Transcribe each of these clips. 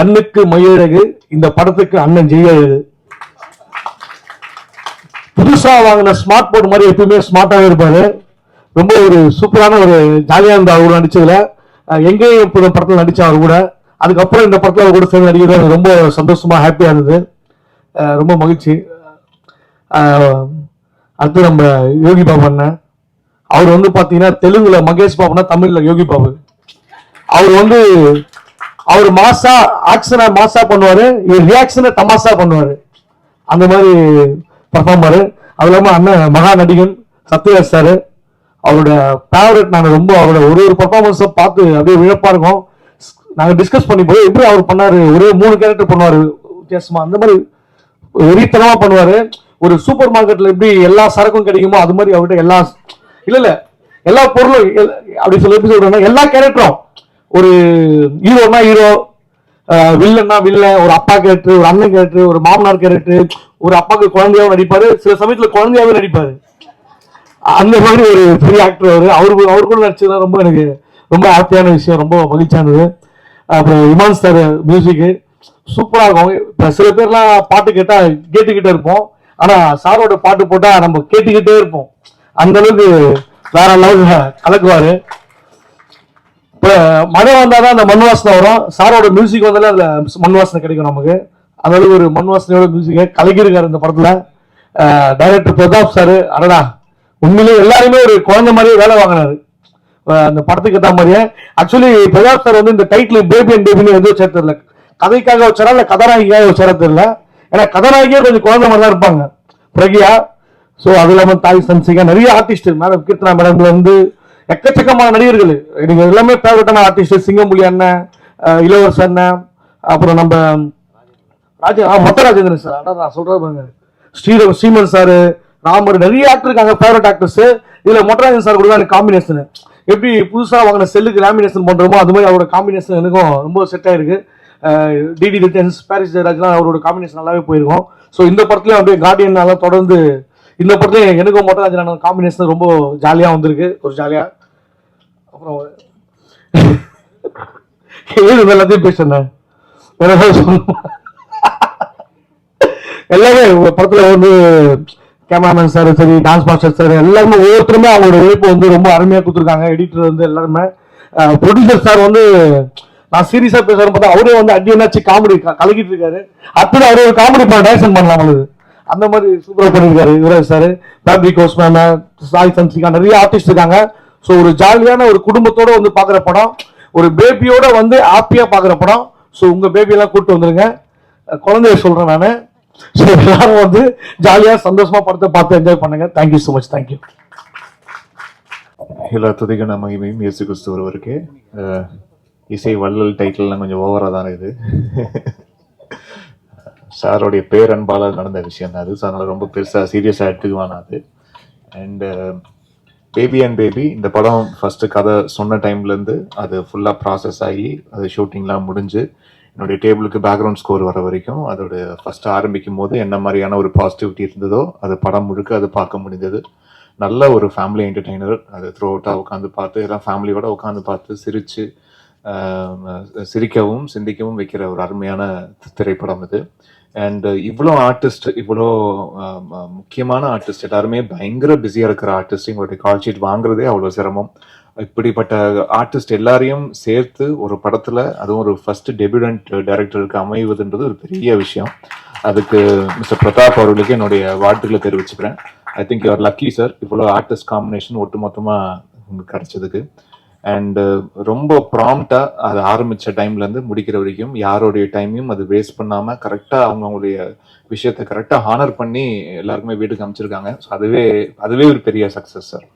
கண்ணுக்கு மயிழகு இந்த படத்துக்கு அண்ணன் ஜெயழகு புதுசா வாங்கின ஸ்மார்ட் போர்ட் மாதிரி எப்பயுமே ஸ்மார்ட்டாகவே இருப்பாரு. ரொம்ப ஒரு சூப்பரான ஒரு ஜாலியாக இருந்தா அவர் நடிச்சதுல. எங்கேயும் இப்போ படத்தில் நடிச்சா அவர் கூட. அதுக்கப்புறம் இந்த படத்தில் அவர் கூட சேர்ந்து நடிக்கிறது ரொம்ப சந்தோஷமா ஹாப்பியாக இருந்தது. ரொம்ப மகிழ்ச்சி. அடுத்து நம்ம யோகி பாபு அண்ணன். அவர் வந்து பார்த்தீங்கன்னா தெலுங்குல மகேஷ் பாபுனா தமிழில் யோகி பாபு. அவர் வந்து அவர் மாசா ஆக்ஷனை மாசா பண்ணுவாரு இவர் ரியாக்ஷனை தமாசா பண்ணுவாரு. அந்த மாதிரி பர்ஃபார்மர் அது இல்லாமல் அண்ணன் மகா நடிகன் சத்யராஜ் சார் அவரோட ஃபேவரட் நாங்கள் ரொம்ப அவரோட ஒரு ஒரு பர்ஃபார்மன்ஸும் பார்த்து அப்படியே விழப்பாக இருக்கும். நாங்கள் டிஸ்கஸ் பண்ணி போய் எப்படி அவர் பண்ணார் ஒரே மூணு கேரக்டர் பண்ணுவார் வித்தியாசமாக அந்த மாதிரி வெறித்தனமாக பண்ணுவார். ஒரு சூப்பர் மார்க்கெட்டில் எப்படி எல்லா சரக்கும் கிடைக்குமோ அது மாதிரி அவர்கிட்ட எல்லா இல்லை இல்லை எல்லா பொருளும் எல்- அப்படி சொல்லி எப்படி சொல்றேன்னா எல்லா கேரக்டரும் ஒரு ஹீரோனா ஹீரோ வில்லன்னா வில்லன் ஒரு அப்பா கேரக்டர் ஒரு அண்ணன் கேரக்டர் ஒரு மாமனார் கேரக்டர் ஒரு அப்பாவுக்கு குழந்தையாவும் நடிப்பாரு சில சமயத்துல குழந்தையாவே நடிப்பாரு. அந்த மாதிரி ஒரு பெரிய ஆக்டர் அவரு. அவரு அவர் கூட நடிச்சது ரொம்ப எனக்கு ரொம்ப ஹாப்பியான விஷயம் ரொம்ப மகிழ்ச்சியானது. அப்புறம் இமான் சார் மியூசிக்கு சூப்பராக இருக்கும். இப்போ சில பேர்லாம் பாட்டு கேட்டால் கேட்டுக்கிட்டே இருப்போம். ஆனால் சாரோட பாட்டு போட்டால் நம்ம கேட்டுக்கிட்டே இருப்போம். அந்த அளவுக்கு வேற அளவுக்கு கலக்குவார். இப்ப மழை வந்தாதான் அந்த மண் வாசனை வரும். சாரோட மியூசிக் வந்தாலே அதில் மண் வாசனை கிடைக்கும் நமக்கு. அதாவது ஒரு மண் வாசனையோட மியூசிக்கை கலக்கியிருக்காரு இந்த படத்தில். டைரக்டர் பிரதாப் சார் அடடா. உண்மையிலேயே எல்லாருமே ஒரு குழந்தை மாதிரியே வேலை வாங்கினாரு. அந்த படத்துக்கு ஏற்ற மாதிரியே. ஆக்சுவலி பிரதாப் சார் வந்து இந்த டைட்டில் பேபி அண்ட் பேபின்னு எதுவும் வச்சா தெரியல. கதைக்காக வச்சாரா இல்லை கதாநாயகிக்காக வச்சாரா தெரியல. ஏன்னா கதாநாயகியே கொஞ்சம் குழந்தை மாதிரி தான் இருப்பாங்க. பிரகியா. ஸோ அது இல்லாமல் தாய் சன்சிகா நிறைய ஆர்டிஸ்ட் மேடம் கீர்த்தனா மேடம்லேருந்து இருந்து எக்கச்சக்கமான நடிகர்கள். எனக்கு எல்லாமே ஃபேவரட்டான ஆர்டிஸ்ட் சிங்கம்புலி அண்ணன் அஹ் இளவரசர் அண்ணன் அப்புறம் நம்ம ராஜ மொத்த ராஜேந்திரன் சார் அதான் நான் சொல்றது பாருங்க. ஸ்ரீரவ ஸ்ரீமன் சார் ராமர் நிறைய ஆக்டர் இருக்காங்க ஃபேவரட் ஆக்டர்ஸ் இதுல மொட்டராஜன் சார் கூட எனக்கு காம்பினேஷன் எப்படி புதுசா வாங்கின செல்லுக்கு லேமினேஷன் பண்றோமோ அது மாதிரி அவரோட காம்பினேஷன் எனக்கும் ரொம்ப செட் ஆயிருக்கு. டிடி ரிட்டர்ன்ஸ் பாரிஸ் ஜெயராஜ்லாம் அவரோட காம்பினேஷன் நல்லாவே போயிருக்கும். ஸோ இந்த படத்துலயும் அப்படியே கார்டியனால தொடர்ந்து இந்த படத்துலயும் எனக்கும் மொட்டராஜன் காம்பினேஷன் ரொம்ப ஜாலியா வந்திருக்கு. ஒரு ஜாலியா அப்புறம் எல்லாத்தையும் பேசுறேன் வேற ஏதாவது எல்லாமே படத்தில் படத்துல வந்து கேமராமேன் சார் சரி டான்ஸ் மாஸ்டர் சார் எல்லாருமே ஒவ்வொருத்தருமே அவங்களோட உழைப்பு வந்து ரொம்ப அருமையாக கொடுத்துருக்காங்க. எடிட்டர் வந்து எல்லாருமே. ப்ரொடியூசர் சார் வந்து நான் சீரியஸாக பேசுகிறேன் பார்த்தா அவரே வந்து அடி என்னாச்சு காமெடி கலக்கிட்டு இருக்காரு. அடுத்தது அவரே ஒரு காமெடி பண்ண டைரக்ஷன் பண்ணலாம் அவங்களுக்கு அந்த மாதிரி சூப்பராக பண்ணியிருக்காரு யுவராஜ் சார் ஃபேப்ரிக் கோஸ் மேம் சாய் சன்சிகா நிறைய ஆர்டிஸ்ட் இருக்காங்க. ஸோ ஒரு ஜாலியான ஒரு குடும்பத்தோட வந்து பார்க்குற படம். ஒரு பேபியோட வந்து ஹாப்பியாக பார்க்குற படம். ஸோ உங்கள் பேபியெல்லாம் கூப்பிட்டு வந்துடுங்க வந்துருங்க. குழந்தைய சொல்கிறேன் நான். ஸோ எல்லாரும் வந்து ஜாலியாக சந்தோஷமாக படத்தை பார்த்து என்ஜாய் பண்ணுங்க. தேங்க்யூ ஸோ மச் தேங்க்யூ எல்லா துதிகன மகிமையும் இயேசு கிறிஸ்து ஒருவருக்கு இசை வள்ளல் டைட்டில்லாம் கொஞ்சம் ஓவராக தானே இது சாரோடைய பேரன்பால நடந்த விஷயம் தான் அது. ஸோ அதனால் ரொம்ப பெருசாக சீரியஸாக எடுத்துக்குவான் அது. அண்டு பேபி அண்ட் பேபி இந்த படம் ஃபர்ஸ்ட் கதை சொன்ன டைம்லேருந்து அது ஃபுல்லாக ப்ராசஸ் ஆகி அது ஷூட்டிங்லாம் முடிஞ்சு என்னுடைய டேபிளுக்கு பேக்ரவுண்ட் ஸ்கோர் வர வரைக்கும் அதோட ஃபஸ்ட்டு ஆரம்பிக்கும் போது என்ன மாதிரியான ஒரு பாசிட்டிவிட்டி இருந்ததோ அது படம் முழுக்க அது பார்க்க முடிந்தது நல்ல ஒரு ஃபேமிலி என்டர்டெய்னர் அது த்ரோ அவுட்டாக உட்காந்து பார்த்து எல்லாம் ஃபேமிலியோட உட்காந்து பார்த்து சிரித்து சிரிக்கவும் சிந்திக்கவும் வைக்கிற ஒரு அருமையான திரைப்படம் இது. அண்ட் இவ்வளோ ஆர்டிஸ்ட் இவ்வளோ முக்கியமான ஆர்டிஸ்ட் எல்லாருமே பயங்கர பிஸியாக இருக்கிற ஆர்டிஸ்ட் எங்களுடைய கால் ஷீட் வாங்குறதே அவ்வளோ சிரமம். இப்படிப்பட்ட ஆர்டிஸ்ட் எல்லாரையும் சேர்த்து ஒரு படத்தில் அதுவும் ஒரு ஃபர்ஸ்ட் டெபியூடன்ட் டைரக்டருக்கு அமைவதுன்றது ஒரு பெரிய விஷயம். அதுக்கு மிஸ்டர் பிரதாப் அவர்களுக்கு என்னுடைய வாழ்த்துக்களை தெரிவிச்சுக்கிறேன். I think you're lucky sir இவ்வளோ ஆர்டிஸ்ட் காம்பினேஷன் ஒட்டுமொத்தமாக உங்களுக்கு கிடைச்சதுக்கு. அண்டு uh, ரொம்ப ப்ராம்ப்டாக அது ஆரம்பித்த டைம்லேருந்து முடிக்கிற வரைக்கும் யாருடைய டைமையும் அது வேஸ்ட் பண்ணாமல் கரெக்டாக அவங்கவுங்களுடைய விஷயத்தை கரெக்டாக ஹானர் பண்ணி எல்லாருக்குமே வீட்டுக்கு அமைச்சிருக்காங்க ஸோ அதுவே அதுவே ஒரு பெரிய success sir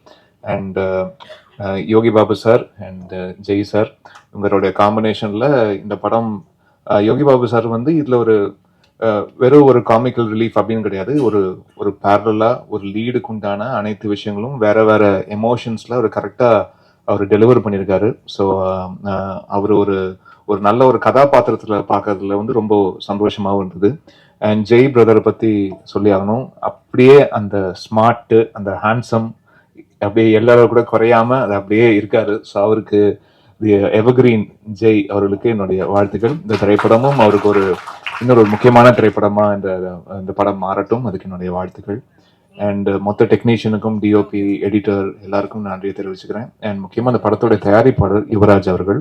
and Yogi Babu sir and uh, Jai sir உங்களுடைய காம்பினேஷனில் இந்த படம் uh, யோகி பாபு சார் வந்து இதில் ஒரு வெறும் ஒரு காமிக்கல் ரிலீஃப் அப்படின்னு கிடையாது. ஒரு ஒரு பேரலாக ஒரு லீடுக்கு உண்டான அனைத்து விஷயங்களும் வேற வேற எமோஷன்ஸில் ஒரு கரெக்டாக அவர் டெலிவர் பண்ணியிருக்காரு ஸோ uh, uh, அவர் ஒரு ஒரு நல்ல ஒரு கதாபாத்திரத்தில் பார்க்கறதுல வந்து ரொம்ப சந்தோஷமாகவும் இருந்தது. அண்ட் ஜெய் பிரதரை பற்றி சொல்லி ஆகணும். அப்படியே அந்த ஸ்மார்ட்டு அந்த ஹேண்ட்ஸம் அப்படியே எல்லாரும் கூட குறையாம அது அப்படியே இருக்காரு. ஸோ அவருக்கு தி எவர்கிரீன் ஜெய் அவர்களுக்கு என்னுடைய வாழ்த்துக்கள். இந்த திரைப்படமும் அவருக்கு ஒரு இன்னொரு முக்கியமான திரைப்படமா இந்த இந்த படம் மாறட்டும். அதுக்கு என்னுடைய வாழ்த்துக்கள். அண்ட் uh, மொத்த டெக்னீஷியனுக்கும் டிஓபி எடிட்டர் எல்லாருக்கும் நன்றியை தெரிவிச்சுக்கிறேன். அண்ட் முக்கியமாக அந்த படத்தோட தயாரிப்பாளர் யுவராஜ் அவர்கள்.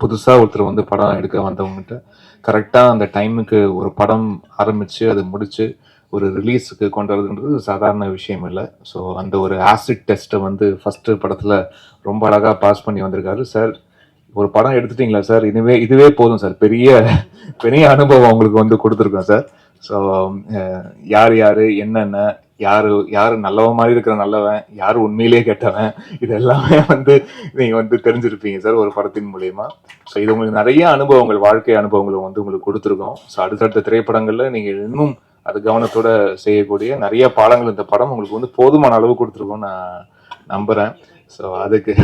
புதுசாக ஒருத்தர் வந்து படம் எடுக்க வந்தவங்ககிட்ட கரெக்டாக அந்த டைமுக்கு ஒரு படம் ஆரம்பித்து அதை முடித்து ஒரு ரிலீஸுக்கு கொண்டு வரதுன்றது சாதாரண விஷயம் இல்லை. ஸோ அந்த ஒரு ஆசிட் டெஸ்ட்டை வந்து ஃபஸ்ட்டு படத்தில் ரொம்ப அழகாக பாஸ் பண்ணி வந்திருக்காரு. சார் ஒரு படம் எடுத்துட்டீங்களா சார் இதுவே இதுவே போதும் சார் பெரிய பெரிய அனுபவம் உங்களுக்கு வந்து கொடுத்துருக்கோம் சார் um, ஸோ யார் யார் என்னென்ன யாரு யாரு நல்லவன் மாதிரி இருக்கிற நல்லவன் யாரு உண்மையிலேயே கெட்டவன் இது எல்லாமே வந்து நீங்க வந்து தெரிஞ்சிருப்பீங்க சார் ஒரு படத்தின் மூலியமா. ஸோ இது உங்களுக்கு நிறைய அனுபவங்கள் வாழ்க்கை அனுபவங்களை வந்து உங்களுக்கு கொடுத்துருக்கோம். ஸோ அடுத்தடுத்த திரைப்படங்கள்ல நீங்க இன்னும் அது கவனத்தோட செய்யக்கூடிய நிறைய பாடங்கள் இந்த படம் உங்களுக்கு வந்து போதுமான அளவு கொடுத்துருக்கோம் நான் நம்புறேன். ஸோ அதுக்கு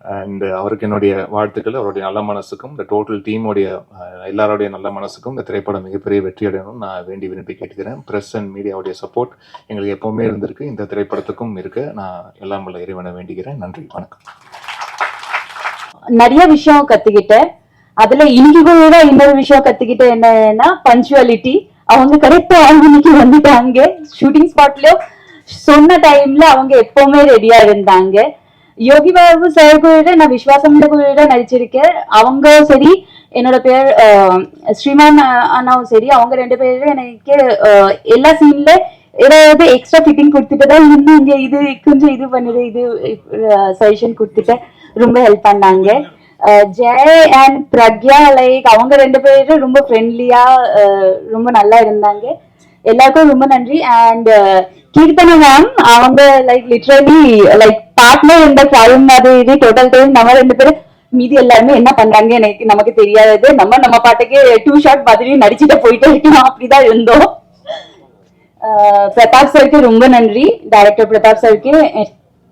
அண்ட் அவருக்கு என்னுடைய வாழ்த்துக்கள் அவருடைய நல்ல மனசுக்கும் இந்த டோட்டல் டீமுடைய எல்லாருடைய நல்ல மனசுக்கும் இந்த திரைப்படம் மிகப்பெரிய வெற்றி அடையணும் நான் வேண்டி விரும்பி கேட்டுக்கிறேன். பிரஸ் அண்ட் மீடியாவுடைய சப்போர்ட் எங்களுக்கு எப்பவுமே இருந்திருக்கு. இந்த திரைப்படத்துக்கும் இருக்கு நான் எல்லாம் உள்ள இறைவனை வேண்டிக்கிறேன் நன்றி வணக்கம். நிறைய விஷயம் கத்துக்கிட்டேன். அதுல இன்னைக்கு கூட இன்னொரு விஷயம் கத்துக்கிட்டேன் என்னன்னா பஞ்சுவாலிட்டி அவங்க கரெக்டா மணிக்கு வந்துட்டாங்க. ஷூட்டிங் ஸ்பாட்ல சொன்ன டைம்ல அவங்க எப்பவுமே ரெடியா இருந்தாங்க. யோகி பாபு சார் கூட நான் விஸ்வாசம் கூட நடிச்சிருக்கேன். அவங்க சரி என்னோட பேர் ஸ்ரீமான் அண்ணாவும் சரி அவங்க ரெண்டு பேரும் எனக்கு எல்லா சீன்ல ஏதாவது எக்ஸ்ட்ரா ஃபிட்டிங் கொடுத்துட்டு தான் இன்னும் இங்க இது கொஞ்சம் இது பண்ணுது இது சஜஷன் கொடுத்துட்டு ரொம்ப ஹெல்ப் பண்ணாங்க. ஜெய் அண்ட் பிரக்யா லைக் அவங்க ரெண்டு பேரும் ரொம்ப ஃப்ரெண்ட்லியா ரொம்ப நல்லா இருந்தாங்க. எல்லாருக்கும் ரொம்ப நன்றி. அண்ட் கீர்த்தனா மேம் அவங்க லைக் லிட்ரலி லைக் பார்ட்னர் இந்த மாதிரி இது டோட்டல் டைம் நம்ம ரெண்டு பேரும் மீதி எல்லாருமே என்ன பண்றாங்க எனக்கு நமக்கு தெரியாது. நம்ம நம்ம பாட்டுக்கு டூ ஷார்ட் மாதிரி நடிச்சுட்டு போயிட்டே இருக்கணும் அப்படிதான் இருந்தோம். பிரதாப் சாருக்கு ரொம்ப நன்றி. டைரக்டர் பிரதாப் சாருக்கு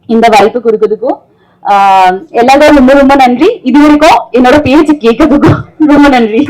இந்த வாய்ப்பு கொடுக்கறதுக்கும் ஆஹ் எல்லாரும் ரொம்ப ரொம்ப நன்றி. இது வரைக்கும் என்னோட பேச்சு கேட்கறதுக்கும் ரொம்ப நன்றி.